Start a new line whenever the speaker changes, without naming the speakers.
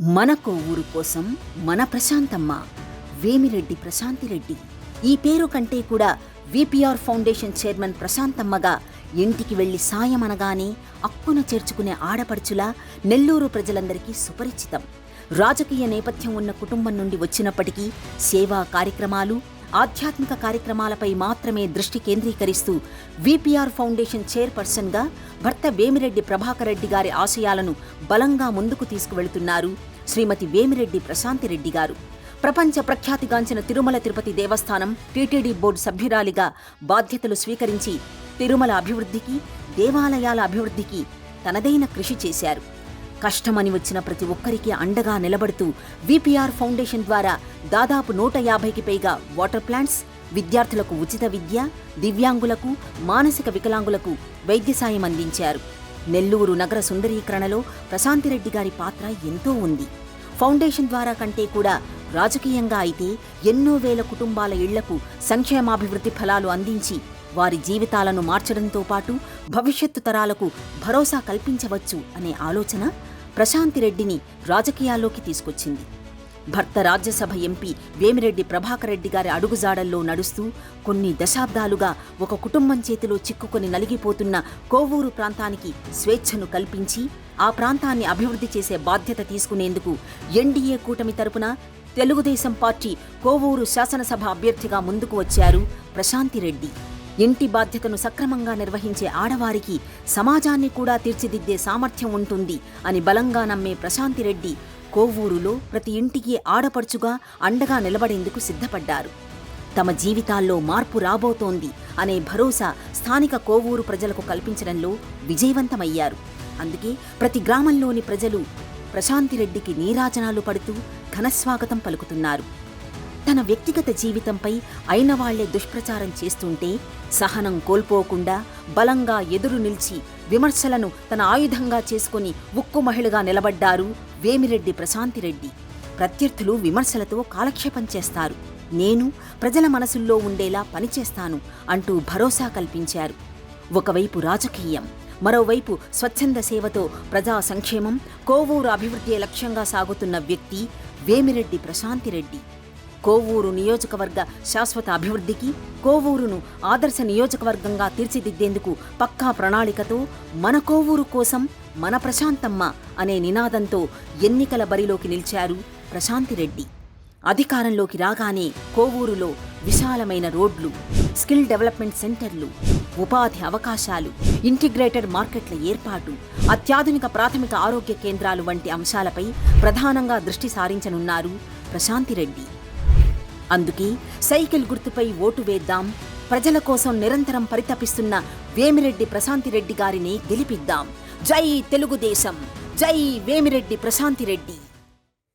మనకు ఊరు కోసం మన ప్రశాంతమ్మ వేమిరెడ్డి ప్రశాంతిరెడ్డి. ఈ పేరు కంటే కూడా విపిఆర్ ఫౌండేషన్ చైర్మన్ ప్రశాంతమ్మగా ఇంటికి వెళ్ళి సాయం అనగానే అక్కున చేర్చుకునే ఆడపడుచులా నెల్లూరు ప్రజలందరికీ సుపరిచితం. రాజకీయ నేపథ్యం ఉన్న కుటుంబం నుండి వచ్చినప్పటికీ సేవా కార్యక్రమాలు ఆధ్యాత్మిక కార్యక్రమాలపై మాత్రమే దృష్టి కేంద్రీకరిస్తూ విపిఆర్ ఫౌండేషన్ చైర్పర్సన్గా భర్త వేమిరెడ్డి ప్రభాకర్ రెడ్డి గారి ఆశయాలను బలంగా ముందుకు తీసుకువెళుతున్నారు శ్రీమతి వేమిరెడ్డి ప్రశాంతిరెడ్డి గారు. ప్రపంచ ప్రఖ్యాతిగాంచిన తిరుమల తిరుపతి దేవస్థానం టీటీడీ బోర్డు సభ్యురాలిగా బాధ్యతలు స్వీకరించి తిరుమల అభివృద్ధికి దేవాలయాల అభివృద్ధికి తనదైన కృషి చేశారు. కష్టమని వచ్చిన ప్రతి ఒక్కరికి అండగా నిలబడుతూ విపిఆర్ ఫౌండేషన్ ద్వారా దాదాపు నూట యాభైకి పైగా వాటర్ ప్లాంట్స్ విద్యార్థులకు ఉచిత విద్య దివ్యాంగులకు మానసిక వికలాంగులకు వైద్య సాయం అందించారు. నెల్లూరు నగర సుందరీకరణలో ప్రశాంతిరెడ్డి గారి పాత్ర ఎంతో ఉంది. ఫౌండేషన్ ద్వారా కంటే కూడా రాజకీయంగా అయితే ఎన్నో వేల కుటుంబాల ఇళ్ళకు సంక్షేమాభివృద్ధి ఫలాలు అందించి వారి జీవితాలను మార్చడంతో పాటు భవిష్యత్తు తరాలకు భరోసా కల్పించవచ్చు అనే ఆలోచన ప్రశాంతిరెడ్డిని రాజకీయాల్లోకి తీసుకొచ్చింది. భర్త రాజ్యసభ ఎంపీ వేమిరెడ్డి ప్రభాకర్ రెడ్డి గారి అడుగుజాడల్లో నడుస్తూ కొన్ని దశాబ్దాలుగా ఒక కుటుంబం చేతిలో చిక్కుకొని నలిగిపోతున్న కోవూరు ప్రాంతానికి స్వేచ్ఛను కల్పించి ఆ ప్రాంతాన్ని అభివృద్ధి చేసే బాధ్యత తీసుకునేందుకు ఎన్డీఏ కూటమి తరపున తెలుగుదేశం పార్టీ కోవూరు శాసనసభ అభ్యర్థిగా ముందుకు వచ్చారు ప్రశాంతిరెడ్డి ఇంటి బాధ్యతను సక్రమంగా నిర్వహించే ఆడవారికి సమాజాన్ని కూడా తీర్చిదిద్దే సామర్థ్యం ఉంటుంది అని బలంగా నమ్మే ప్రశాంతిరెడ్డి కోవూరులో ప్రతి ఇంటికి ఆడపడుచుగా అండగా నిలబడేందుకు సిద్ధపడ్డారు. తమ జీవితాల్లో మార్పు రాబోతోంది అనే భరోసా స్థానిక కోవూరు ప్రజలకు కల్పించడంలో విజయవంతమయ్యారు. అందుకే ప్రతి గ్రామంలోని ప్రజలు ప్రశాంతిరెడ్డికి నీరాజనాలు పడుతూ ఘనస్వాగతం పలుకుతున్నారు. తన వ్యక్తిగత జీవితంపై అయిన వాళ్ళే దుష్ప్రచారం చేస్తుంటే సహనం కోల్పోకుండా బలంగా ఎదురు నిలిచి విమర్శలను తన ఆయుధంగా చేసుకుని ఉక్కు మహిళగా నిలబడ్డారు వేమిరెడ్డి ప్రశాంతిరెడ్డి. ప్రత్యర్థులు విమర్శలతో కాలక్షేపం చేస్తారు. నేను ప్రజల మనసుల్లో ఉండేలా పనిచేస్తాను అంటూ భరోసా కల్పించారు. ఒకవైపు రాజకీయం మరోవైపు స్వచ్ఛంద సేవతో ప్రజా సంక్షేమం కోవూరు అభివృద్ధి లక్ష్యంగా సాగుతున్న వ్యక్తి వేమిరెడ్డి ప్రశాంతిరెడ్డి. కోవూరు నియోజకవర్గ శాశ్వత అభివృద్ధికి కోవూరును ఆదర్శ నియోజకవర్గంగా తీర్చిదిద్దేందుకు పక్కా ప్రణాళికతో మన కోవూరు కోసం మన ప్రశాంతమ్మ అనే నినాదంతో ఎన్నికల బరిలోకి నిలిచారు ప్రశాంతిరెడ్డి అధికారంలోకి రాగానే కోవూరులో విశాలమైన రోడ్లు స్కిల్ డెవలప్మెంట్ సెంటర్లు ఉపాధి అవకాశాలు ఇంటిగ్రేటెడ్ మార్కెట్ల ఏర్పాటు అత్యాధునిక ప్రాథమిక ఆరోగ్య కేంద్రాలు వంటి అంశాలపై ప్రధానంగా దృష్టి సారించనున్నారు ప్రశాంతిరెడ్డి అందుకే సైకిల్ గుర్తుపై ఓటు వేద్దాం. ప్రజల కోసం నిరంతరం పరితపిస్తున్న వేమిరెడ్డి ప్రశాంతిరెడ్డి గారిని గెలిపిద్దాం. జై తెలుగుదేశం. జై వేమిరెడ్డి ప్రశాంతిరెడ్డి